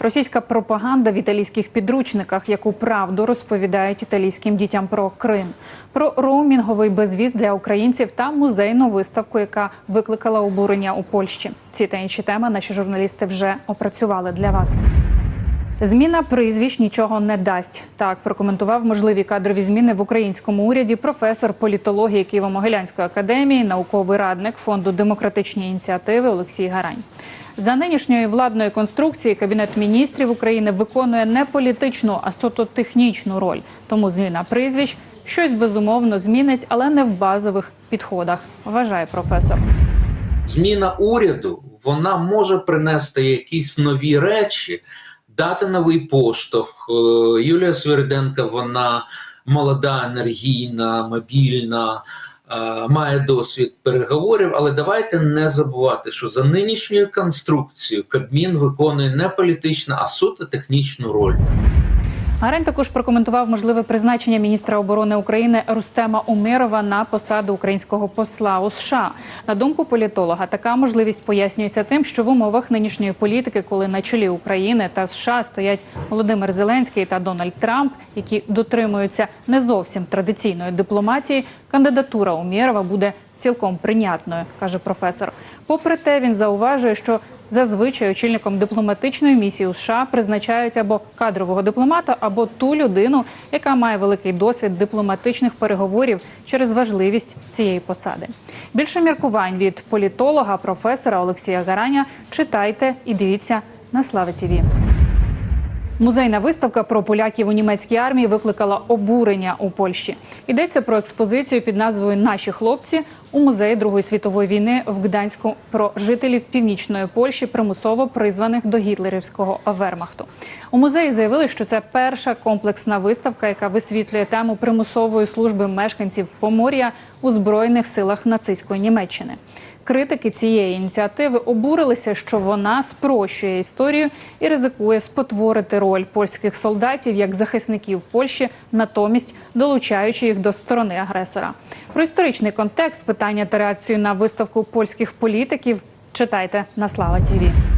Російська пропаганда в італійських підручниках, яку правду розповідають італійським дітям про Крим, про роумінговий безвіз для українців та музейну виставку, яка викликала обурення у Польщі. Ці та інші теми наші журналісти вже опрацювали для вас. Зміна прізвищ нічого не дасть. Так прокоментував можливі кадрові зміни в українському уряді професор політології Києво-Могилянської академії, науковий радник фонду демократичні ініціативи Олексій Гарань. За нинішньої владної конструкції кабінет міністрів України виконує не політичну, а суто технічну роль. Тому зміна прізвищ щось безумовно змінить, але не в базових підходах. Вважає професор. Зміна уряду вона може принести якісь нові речі, дати новий поштовх. Е, Юлія Сверденка, вона молода, енергійна, мобільна, має досвід переговорів. Але давайте не забувати, що за нинішньою конструкцією Кабмін виконує не політичну, а суто технічну роль. Гарень також прокоментував можливе призначення міністра оборони України Рустема Умирова на посаду українського посла у США. На думку політолога, така можливість пояснюється тим, що в умовах нинішньої політики, коли на чолі України та США стоять Володимир Зеленський та Дональд Трамп, які дотримуються не зовсім традиційної дипломатії, кандидатура Умєрова буде цілком прийнятною, каже професор. Попри те, він зауважує, що Зазвичай очільником дипломатичної місії у США призначають або кадрового дипломата, або ту людину, яка має великий досвід дипломатичних переговорів через важливість цієї посади. Більше міркувань від політолога, професора Олексія Гараня читайте і дивіться на Слава ТІВІ. Музейна виставка про поляків у німецькій армії викликала обурення у Польщі. Йдеться про експозицію під назвою Наші хлопці у музеї Другої світової війни в Гданську про жителів північної Польщі, примусово призваних до гітлерівського вермахту. У музеї заявили, що це перша комплексна виставка, яка висвітлює тему примусової служби мешканців Помор'я у збройних силах нацистської Німеччини. Критики цієї ініціативи обурилися, що вона спрощує історію і ризикує спотворити роль польських солдатів як захисників Польщі, натомість долучаючи їх до сторони агресора. Про історичний контекст питання та реакцію на виставку польських політиків читайте на Слава Тіві.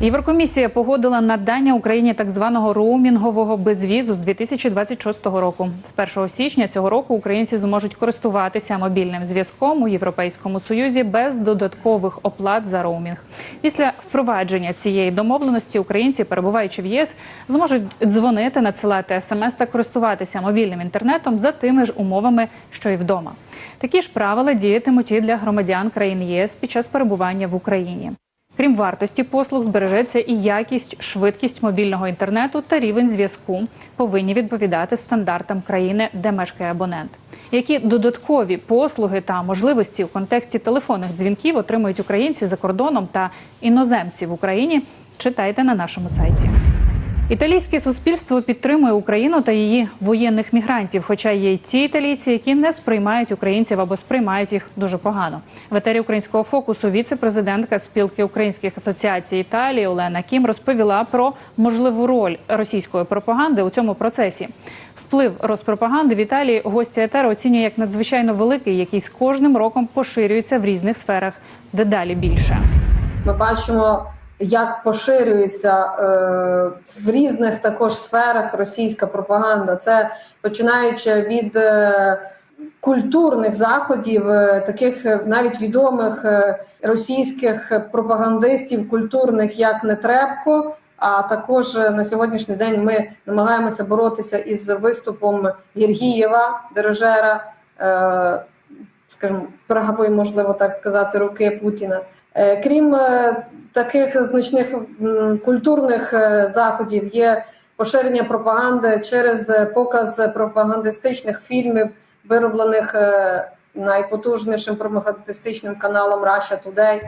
Єврокомісія погодила надання Україні так званого роумінгового безвізу з 2026 року. З 1 січня цього року українці зможуть користуватися мобільним зв'язком у Європейському Союзі без додаткових оплат за роумінг. Після впровадження цієї домовленості українці, перебуваючи в ЄС, зможуть дзвонити, надсилати смс та користуватися мобільним інтернетом за тими ж умовами, що й вдома. Такі ж правила діятимуть і для громадян країн ЄС під час перебування в Україні. Крім вартості послуг, збережеться і якість, швидкість мобільного інтернету та рівень зв'язку повинні відповідати стандартам країни, де мешкає абонент. Які додаткові послуги та можливості в контексті телефонних дзвінків отримують українці за кордоном та іноземці в Україні? Читайте на нашому сайті. Італійське суспільство підтримує Україну та її воєнних мігрантів, хоча є й ті італійці, які не сприймають українців або сприймають їх дуже погано. В етері українського фокусу віце-президентка спілки українських асоціацій Італії Олена Кім розповіла про можливу роль російської пропаганди у цьому процесі. Вплив розпропаганди в Італії гостя етеру оцінює як надзвичайно великий, який з кожним роком поширюється в різних сферах дедалі більше. Ми бачимо, як поширюється е, в різних також сферах російська пропаганда. Це починаючи від е, культурних заходів, е, таких е, навіть відомих е, російських пропагандистів культурних, як Нетребко. А також е, на сьогоднішній день ми намагаємося боротися із виступом Єргієва, дирижера, е, скажімо, правої, можливо так сказати, руки Путіна. Е, Крім е, таких значних культурних е, заходів, є поширення пропаганди через показ пропагандистичних фільмів, вироблених найпотужнішим пропагандистичним каналом Russia Today.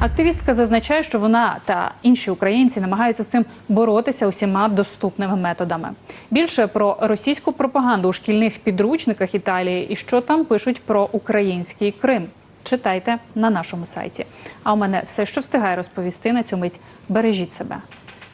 Активістка зазначає, що вона та інші українці намагаються з цим боротися усіма доступними методами. Більше про російську пропаганду у шкільних підручниках Італії і що там пишуть про український Крим. Читайте на нашому сайті. А у мене все, що встигає розповісти на цю мить. Бережіть себе.